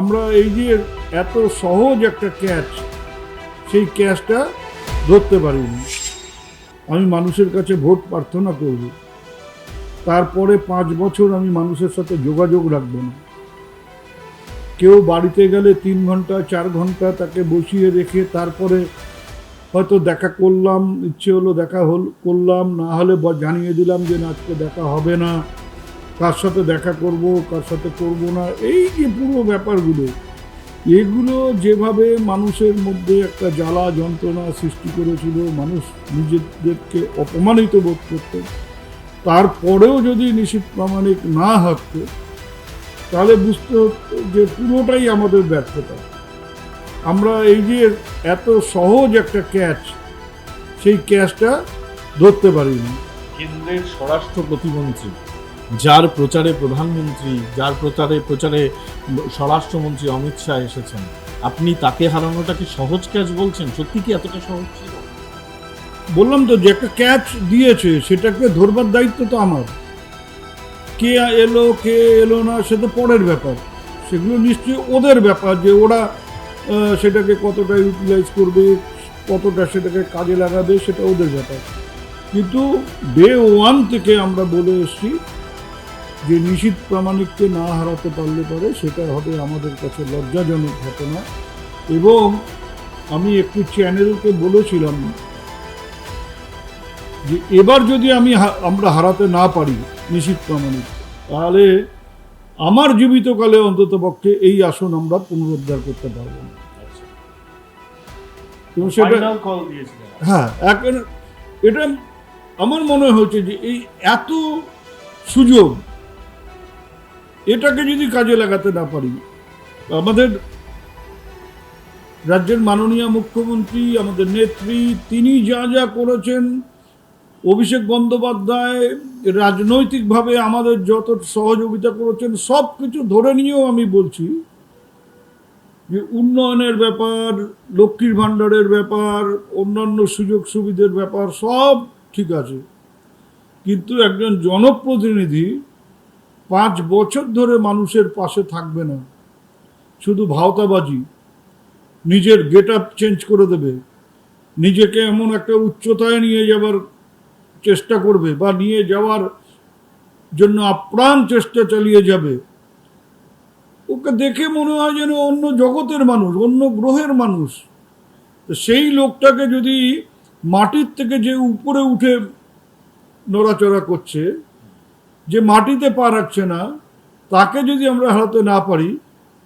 আমরা এই যে এত সহজ একটা ক্যাচ, সেই ক্যাচটা ধরতে পারিনি। আমি মানুষের কাছে ভোট প্রার্থনা করব। তারপরে পাঁচ বছর আমি মানুষের সাথে যোগাযোগ রাখব না। কেউ বাড়িতে গেলে তিন ঘণ্টা, চার ঘণ্টা তাকে বসিয়ে রেখে তারপরে হয়তো দেখা করলাম, ইচ্ছে হলো দেখা হল, করলাম, না হলে জানিয়ে দিলাম যে না, আজকে দেখা হবে না। কার সাথে দেখা করব, কার সাথে করব না, এই যে পুরো ব্যাপারগুলো, এগুলো যেভাবে মানুষের মধ্যে একটা জ্বালা যন্ত্রণা সৃষ্টি করেছিল, মানুষ নিজেদেরকে অপমানিত বোধ করত, তারপরেও যদি নিশ্চিত প্রামাণিক না হাঁটতো, তাহলে বুঝতে হতো যে পুরোটাই আমাদের ব্যর্থতা। আমরা এই যে এত সহজ একটা ক্যাচ, সেই ক্যাচটা ধরতে পারিনি। কেন্দ্রের স্বরাষ্ট্র প্রতিমন্ত্রী যার প্রচারে প্রধানমন্ত্রী, যার প্রচারে প্রচারে স্বরাষ্ট্রমন্ত্রী অমিত শাহ এসেছেন, আপনি তাকে হারানোটা কি সহজ ক্যাচ বলছেন? সত্যি কি এতটা সহজ ছিল? বললাম তো, যে একটা ক্যাচ দিয়েছে, সেটাকে ধরবার দায়িত্ব তো আমার। কে এলো কে এলো না, সে তো পরের ব্যাপার। সেগুলো নিশ্চয়ই ওদের ব্যাপার, যে ওরা সেটাকে কতটা ইউটিলাইজ করবে, কতটা সেটাকে কাজে লাগাবে, সেটা ওদের ব্যাপার। কিন্তু ডে ওয়ান থেকে আমরা বলে এসেছি যে নিশীত প্রামাণিককে না হারাতে পারলে পরে সেটা হবে আমাদের কাছে লজ্জাজনক ঘটনা। এবং আমি একটু চ্যানেলকে বলেছিলাম যে এবার যদি আমি আমরা হারাতে না পারি নিশ্চিত প্রামাণিক তাহলে আমার জীবিতকালে অন্তত পক্ষে এই আসন আমরা পুনরুদ্ধার করতে পারব না। এবং সেটা হ্যাঁ এখন এটা আমার মনে হয়েছে যে এই এত সুযোগ এটাকে যদি কাজে লাগাতে না পারি, আমাদের রাজ্যের মাননীয় মুখ্যমন্ত্রী, আমাদের নেত্রী, তিনি যা যা করেছেন, অভিষেক বন্দ্যোপাধ্যায় রাজনৈতিকভাবে আমাদের যত সহযোগিতা করেছেন, সব কিছু ধরে নিয়েও আমি বলছি যে উন্নয়নের ব্যাপার, লক্ষ্মীর ভাণ্ডারের ব্যাপার, অন্যান্য সুযোগ সুবিধের ব্যাপার, সব ঠিক আছে। কিন্তু একজন জনপ্রতিনিধি পাঁচ বছর ধরে মানুষের পাশে থাকবে না। শুধু ভাওতাবাজি। নিজের গেট আপ চেঞ্জ করে দেবে। নিজেকে এমন একটা উচ্চতায় নিয়ে যাবার চেষ্টা করবে বা নিয়ে যাওয়ার জন্য আপ্রাণ চেষ্টা চালিয়ে যাবে। ওকে দেখে মনে হয় যেন অন্য জগতের মানুষ, অন্য গ্রহের মানুষ। সেই লোকটাকে যদি মাটির থেকে যে উপরে উঠে নড়াচড়া করছে যে মাটিতে পা রাখছে না তাকে যদি আমরা হারাতে না পারি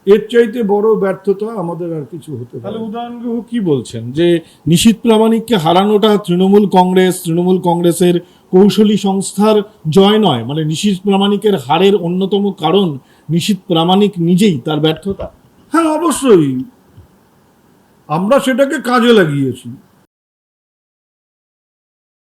এর চাইতে বড় ব্যর্থতা আমাদের আর কিছু হতে পারে। উদাহরণগ্রহ কি বলছেন? যে নিশীত প্রামাণিককে হারানোটা তৃণমূল কংগ্রেস তৃণমূল কংগ্রেসের কৌশলী সংস্থার জয় নয় মানে নিশীত প্রামাণিকের হারের অন্যতম কারণ নিশীত প্রামাণিক নিজেই তার ব্যর্থতা। হ্যাঁ অবশ্যই। আমরা সেটাকে কাজে লাগিয়েছি।